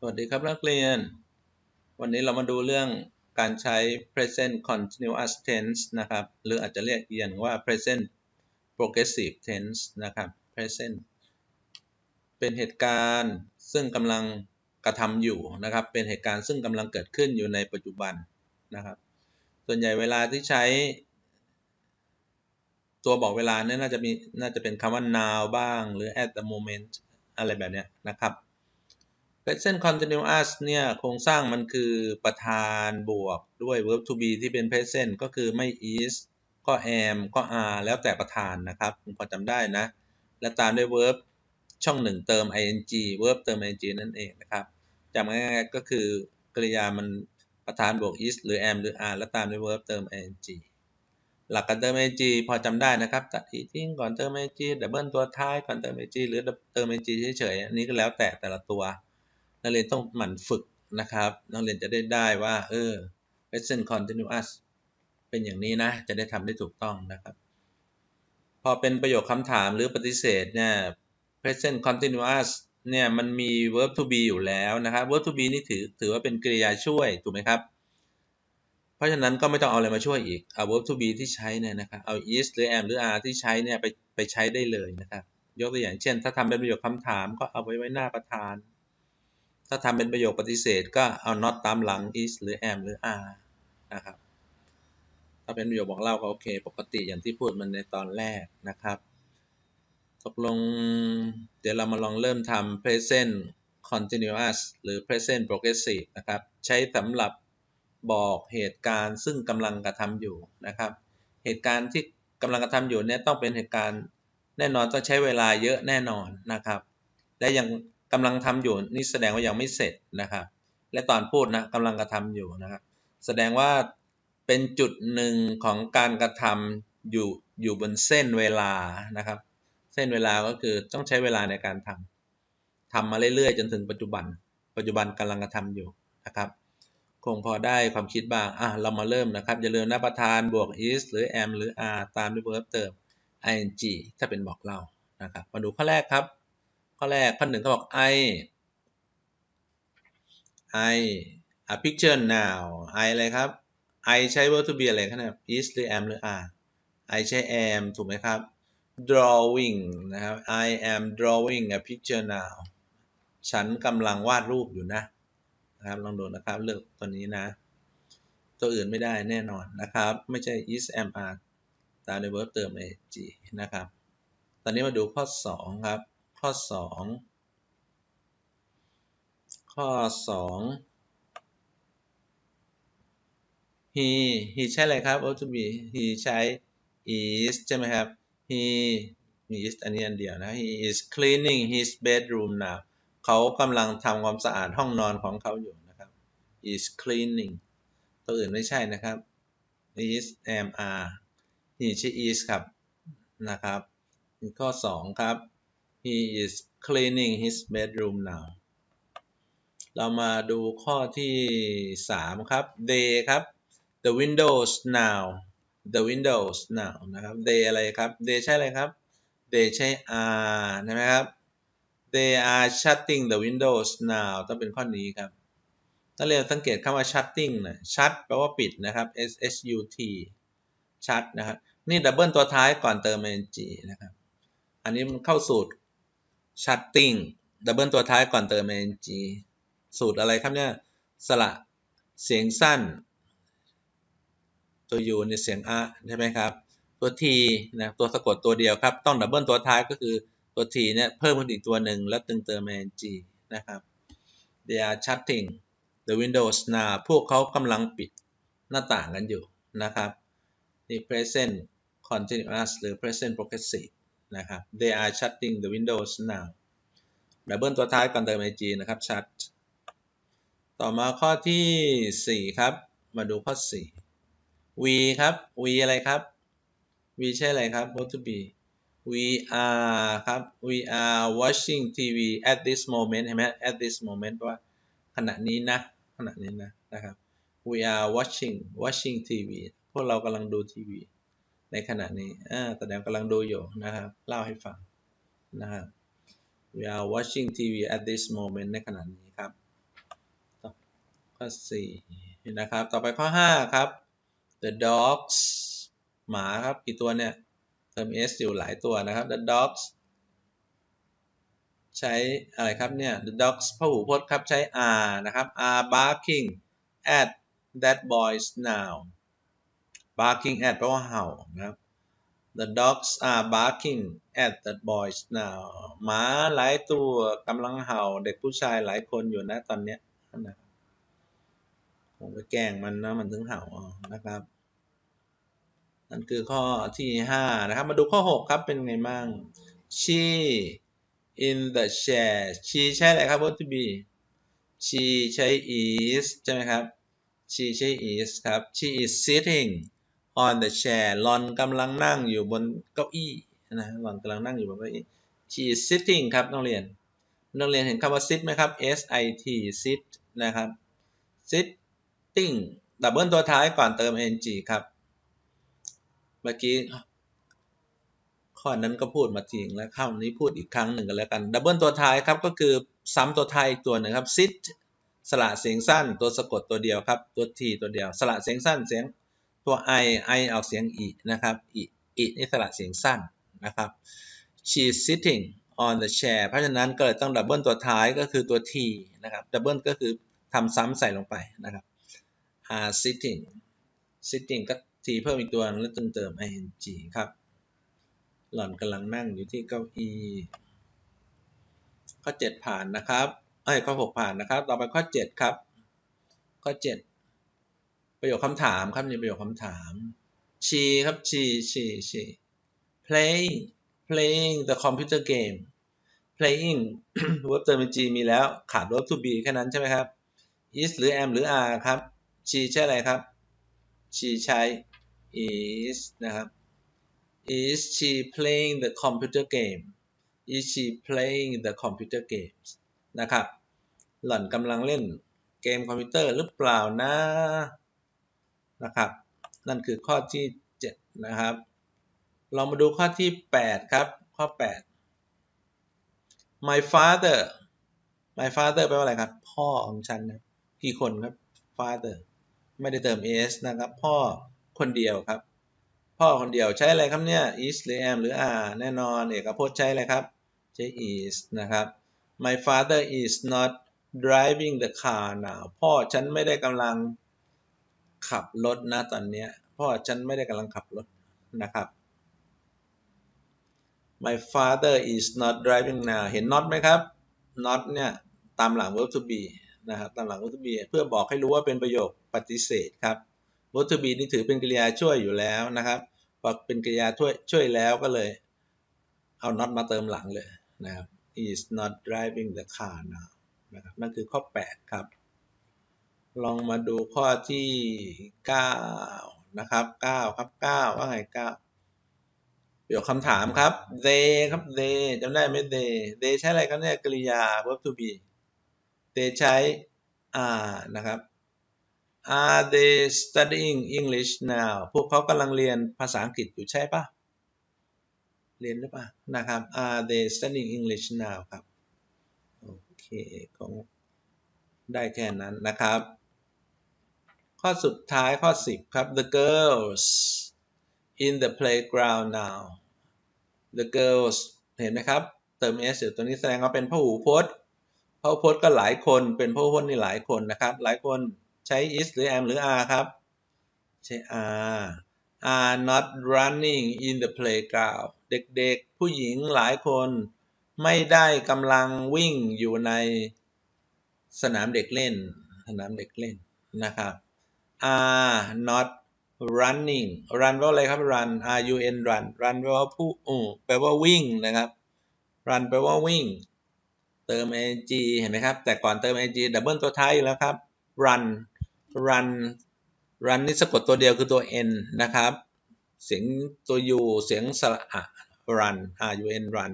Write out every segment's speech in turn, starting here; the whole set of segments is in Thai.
สวัสดีครับนักเรียน วันนี้เรามาดูเรื่องการใช้ present continuous tense นะครับ หรืออาจจะเรียกอีย่างว่า present progressive tense นะครับ present เป็นเหตุการณ์ซึ่งกำลังกระทำอยู่นะครับ เป็นเหตุการณ์ซึ่งกำลังเกิดขึ้นอยู่ในปัจจุบันนะครับ ส่วนใหญ่เวลาที่ใช้ ตัวบอกเวลาเนี่ยน่าจะมีน่าจะเป็นคำว่า now บ้าง หรือ at the moment อะไรแบบนี้นะครับ present continuous เนี่ยโครงสร้างมันคือประธานบวกด้วย verb to be ที่เป็น present ก็คือไม่ is ก็ am ก็ are แล้วแต่ประธานนะครับคุณพอจำได้นะ และตามด้วย verb ช่องหนึ่งเติม ing verb เติม ing นั่นเองนะครับจำง่ายๆก็คือกริยามันประธานบวก is หรือ am หรือ are แล้วตามด้วย verb เติม ing หลักการเติม ing พอจำได้นะครับ ตัดทีทิ้งก่อนเติม ing ดับเบิลตัวท้ายก่อนเติม ing หรือเติม ing เฉยๆอันนี้ก็แล้วแต่แต่ละตัว นักเรียนต้องหมั่นฝึกนะครับนักเรียนจะได้ได้ว่าเออ present continuous เป็นอย่างนี้นะ จะได้ทำได้ถูกต้องนะครับ พอเป็นประโยคคำถามหรือปฏิเสธเนี่ย present continuous เนี่ยมันมี verb to be อยู่แล้วนะครับ verb to be นี่ถือถือว่าเป็นกริยาช่วยถูกไหมครับ เพราะฉะนั้นก็ไม่ต้องเอาอะไรมาช่วยอีก เอา verb to be ที่ใช้เนี่ยนะครับ เอา is หรือ am หรือ are ที่ใช้เนี่ยไปไปใช้ได้เลยนะครับ ยกตัวอย่างเช่น ถ้าทำเป็นประโยคคำถามก็เอาไว้ไว้หน้าประธาน ถ้าทำเป็นประโยคปฏิเสธก็เอา not ตามหลัง is หรือ am หรือ are นะครับ ถ้าเป็นประโยคบอกเล่าก็โอเค ปกติอย่างที่พูดมันในตอนแรกนะครับ ตกลงเดี๋ยวเรามาลองเริ่มทำ present continuous หรือ present progressive นะครับ ใช้สำหรับบอกเหตุการณ์ซึ่งกำลังกระทำอยู่นะครับ เหตุการณ์ที่กำลังกระทำอยู่เนี่ยต้องเป็นเหตุการณ์แน่นอนต้องใช้เวลาเยอะแน่นอนนะครับ และยัง กำลังทำอยู่นี่แสดงว่ายังไม่เสร็จนะครับ และตอนพูดนะกำลังกระทำอยู่นะครับ แสดงว่าเป็นจุดหนึ่งของการกระทำอยู่อยู่บนเส้นเวลานะครับ เส้นเวลาก็คือต้องใช้เวลาในการทำทำมาเรื่อยๆ จนถึงปัจจุบัน ปัจจุบันกำลังกระทำอยู่นะครับ คงพอได้ความคิดบ้างอะเรามาเริ่มนะครับ อย่าลืมนะประธานบวก is หรือ am หรือ are ตามด้วย verb เติม ing ถ้าเป็นบอกเล่านะครับ มาดูข้อแรกครับ ข้อแรกข้อหนึ่งเขาบอก I I a picture now I อะไรครับ I ใช้ verb to be อะไรครับ is หรือ am หรือ are I ใช้ am ถูกไหมครับ drawing นะครับ I am drawing a picture now ฉันกำลังวาดรูปอยู่นะนะครับลองดูนะครับเลือกตัวนี้นะ ตัวอื่นไม่ได้แน่นอนนะครับ ไม่ใช่ is am are ตามด้วย verb เติม ing นะครับ ตอนนี้มาดูข้อ 2 ครับ ข้อ 2 ข้อ 2 he he ใช้อะไรครับ verb to be he ใช้ is ใช่ไหมครับ he is อันนี้อันเดียวนะ he is cleaning his bedroom now เขากำลังทำความสะอาดห้องนอนของเขาอยู่นะครับ is cleaning ตัวอื่นไม่ใช่นะครับ is am are he ใช้ is ครับนะครับข้อ 2 ครับ he is cleaning his bedroom now เรามาดูข้อที่ 3 ครับ they ครับ the windows now the windows now นะครับ they อะไรครับ they ใช่อะไรครับ they ใช้ are ใช่ไหมครับ they are shutting the windows now ต้องเป็นข้อนี้ครับถ้าเรียนสังเกตคำว่า shutting นะ shut แปลว่าปิดนะครับ s h u t shut นะครับ นี่ดับเบิลตัวท้ายก่อนเติม ing นะครับ อันนี้มันเข้าสูตร shutting ดับเบิลตัวท้ายก่อนเติม ing สูตรอะไรครับเนี่ย สระเสียงสั้น ตัว u ในเสียงอะใช่ไหมครับ ตัว t นะตัวสะกดตัวเดียวครับ ต้องดับเบิลตัวท้ายก็คือตัว t เนี่ยเพิ่มขึ้นอีกตัวหนึ่งแล้วตึงเติม ing นะครับ they are shutting the windows now พวกเขากำลังปิดหน้าต่างกันอยู่นะครับนี่ present continuous หรือ present progressive นะครับ they are shutting the windows now ดับเบิลตัวท้ายก่อนเติม ig นะครับ shut ต่อมาข้อที่ 4 ครับ มาดูข้อ4 we ครับ we อะไรครับ we ใช่อะไรครับ what to be we are ครับ we are watching TV at this moment เห็นไหม at this moment ว่าขณะนี้นะ ขณะนี้นะนะครับ we are watching watching TV พวกเรากำลังดูทีวีในขณะนี้อ่าแสดงกำลังดูอยู่นะครับ เล่าให้ฟังนะครับ we are watching TV at this moment ในขณะนี้ครับข้อ4นะครับ ต่อไปข้อ 5 ครับ the dogs หมาครับ กี่ตัวเนี่ยเติม s อยู่หลายตัวนะครับ the dogs ใช้อะไรครับเนี่ย the dogs พหูพจน์ครับ ใช้ are นะครับ are barking at that boy's now barking at แปลว่าเห่านะครับ the dogs are barking at that boy's now หมาหลายตัวกำลังเห่าเด็กผู้ชายหลายคนอยู่นะตอนเนี้ยนะผมไปแกล้งมันนะมันถึงเห่านะครับนั่นคือข้อที่5นะครับ มาดูข้อ6ครับเป็นไงบ้าง she in the chair she ใช่อะไรครับ verb to be she ใช้ is ใช่ไหมครับ she ใช้ is ครับ she is sitting on the chair หลอนกำลังนั่งอยู่บนเก้าอี้นะหลอนกำลังนั่งอยู่บนเก้าอี้ she is sitting ครับนักเรียนนักเรียนเห็นคำว่า sit ไหมครับ s i t sit นะครับ sitting ดับเบิลตัวท้ายก่อนเติม ing ครับ เมื่อกี้ข้อนั้นก็พูดมาทิ้งแล้วข้านี้พูดอีกครั้งหนึ่งกันแล้วกันดับเบิลตัวท้ายครับก็คือซ้ำตัวท้ายอีกตัวหนึ่งครับ sit สระเสียงสั้นตัวสะกดตัวเดียวครับ ตัว t ตัวเดียว สระเสียงสั้นเสียง ตัว i i ออกเสียง e นะครับ e e นี่สระเสียงสั้นนะครับ she's sitting on the chair เพราะฉะนั้นก็เลยต้องดับเบิลตัวท้ายก็คือตัว t นะครับดับเบิลก็คือทำซ้ำใส่ลงไปนะครับ are sitting sitting ก็ t เพิ่มอีกตัวแล้วต้องเติม ing ครับ หล่อนกำลังนั่งอยู่ที่เก้าอี้ข้อ 7 ผ่านนะครับไอ้ข้อ 6 ผ่านนะครับ ต่อไปข้อ 7 ครับ ข้อ 7 ประโยคคำถามครับนี่ประโยคคำถาม she ครับ she she she playing playing the computer game playing verb เติมเป็น g มีแล้วขาด verb to be แค่นั้นใช่ไหมครับ is หรือ am หรือ are ครับ she ใช่อะไรครับ she ใช้ is นะครับ is she playing the computer game is she playing the computer games นะครับ หล่อนกำลังเล่นเกมคอมพิวเตอร์หรือเปล่านะ นะครับ นั่นคือข้อที่ 7 นะครับ เรามาดูข้อที่ 8 ครับ ข้อ 8 my father my father แปลว่าอะไรครับ พ่อของฉันนะกี่คนครับ father ไม่ได้เติม s นะครับ พ่อคนเดียวครับ พ่อคนเดียวใช้อะไรครับเนี่ย is หรือ am หรือ are แน่นอนเอกพจน์ใช้อะไรครับ ใช้ is นะครับ my father is not driving the car now พ่อฉันไม่ได้กำลัง ขับรถนะตอนนี้พ่อฉันไม่ได้กำลังขับรถนะครับ my father is not driving now เห็น not ไหมครับ not เนี่ยตามหลัง verb to be นะครับตามหลัง verb to be เพื่อบอกให้รู้ว่าเป็นประโยคปฏิเสธครับ verb to be นี่ถือเป็นกริยาช่วยอยู่แล้วนะครับพอเป็นกริยาช่วยช่วยแล้วก็เลยเอา not มาเติมหลังเลยนะครับ is not driving the car now นะครับนั่นคือข้อ 8 ครับ ลองมาดูข้อที่ 9 นะครับ 9 ครับ 9 ว่าไง9ประโยคคำถามครับ they ครับ they จำได้ไหม they they ใช้อะไรครับเนี่ยกริยา verb to be they ใช้ are นะครับ are they studying English now พวกเขากำลังเรียนภาษาอังกฤษอยู่ใช่ปะเรียนหรือเปล่านะครับ are they studying English now ครับ โอเคคงได้แค่นั้นนะครับ ข้อสุดท้ายข้อ 10 ครับ the girls in the playground now the girls เห็นไหมครับ เติม s อยู่ตัวนี้แสดงว่าเป็นพหูพจน์พหูพจน์ก็หลายคนเป็นพหูพจน์นี่หลายคนนะครับ หลายคนใช้ is หรือ am หรือ are ครับ ใช้ are are not running in the playground เด็กๆ ผู้หญิงหลายคนไม่ได้กำลังวิ่งอยู่ในสนามเด็กเล่น สนามเด็กเล่นนะครับ are not running run แปลว่าอะไรครับ run r u n run run แปลว่าผู้อือแปลว่าวิ่งนะครับ run แปลว่าวิ่ง เติม ing เห็นไหมครับ แต่ก่อนเติม ing ดับเบิลตัวท้ายอยู่แล้วครับ run run run นี่สะกดตัวเดียวคือตัว n นะครับ เสียงตัว u เสียงสระอะ run r u n run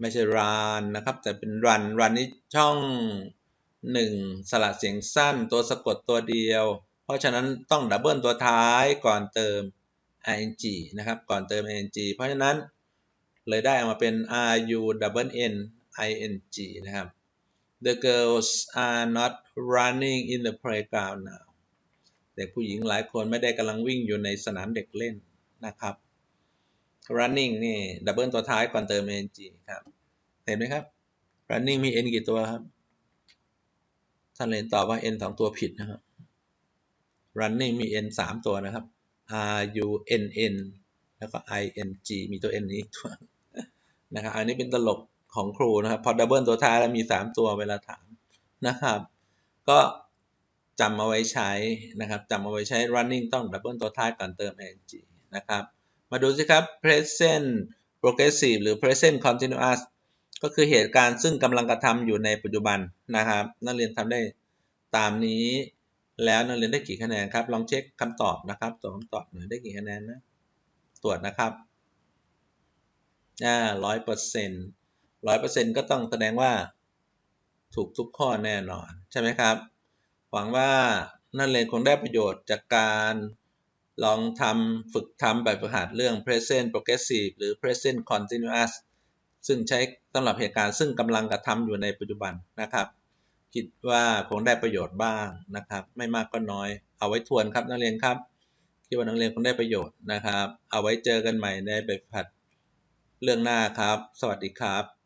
ไม่ใช่ run นะครับ แต่เป็น run run นี่ช่องหนึ่งสระเสียงสั้นตัวสะกดตัวเดียว ราะฉะนั้นต้องดับเบิลตัวท้ายก่อนเติม ing นะครับ ก่อนเติม ing เพราะฉะนั้นเลยได้ออกมาเป็น ru double n ing นะครับ the girls are not running in the playground now เด็กผู้หญิงหลายคนไม่ได้กำลังวิ่งอยู่ในสนามเด็กเล่นนะครับ running นี่ดับเบิลตัวท้ายก่อนเติม ing ครับ เห็นไหมครับ running มี n กี่ตัวครับ ท่านเรียนตอบว่า n สองตัวผิดนะครับ running มี n สามตัวนะครับ r u n n แล้วก็ i n g มีตัว n นี้อีกตัวนะครับอันนี้เป็นตลกของครูนะครับ พอดับเบิลตัวท้ายแล้วมีสามตัวเวลาถามนะครับ ก็จำเอาไว้ใช้นะครับจำเอาไว้ใช้ running ต้องดับเบิลตัวท้ายก่อนเติม ing นะครับ มาดูสิครับ present progressive หรือ present continuous ก็คือเหตุการณ์ซึ่งกำลังกระทำอยู่ในปัจจุบันนะครับ นักเรียนทำได้ตามนี้ แล้วนักเรียนได้กี่คะแนนครับ ลองเช็คคำตอบนะครับตัวคำตอบหน่อยได้กี่คะแนนนะ ตรวจนะครับอ่าร้อยเปอร์เซ็นต์ร้อยเปอร์เซ็นต์ก็ต้องแสดงว่า ถูกทุกข้อแน่นอน ใช่ไหมครับ หวังว่านักเรียนคงได้ประโยชน์จากการลองทำฝึกทำแบบฝึกหัดเรื่อง present progressive หรือ present continuous ซึ่งใช้สำหรับเหตุการณ์ซึ่งกำลังกระทำอยู่ในปัจจุบันนะครับ คิดว่าคงได้ประโยชน์บ้างนะครับ ไม่มากก็น้อย เอาไว้ทวนครับนักเรียนครับคิดว่านักเรียนคงได้ประโยชน์นะครับ เอาไว้เจอกันใหม่ในแบบผัดเรื่องหน้าครับ สวัสดีครับ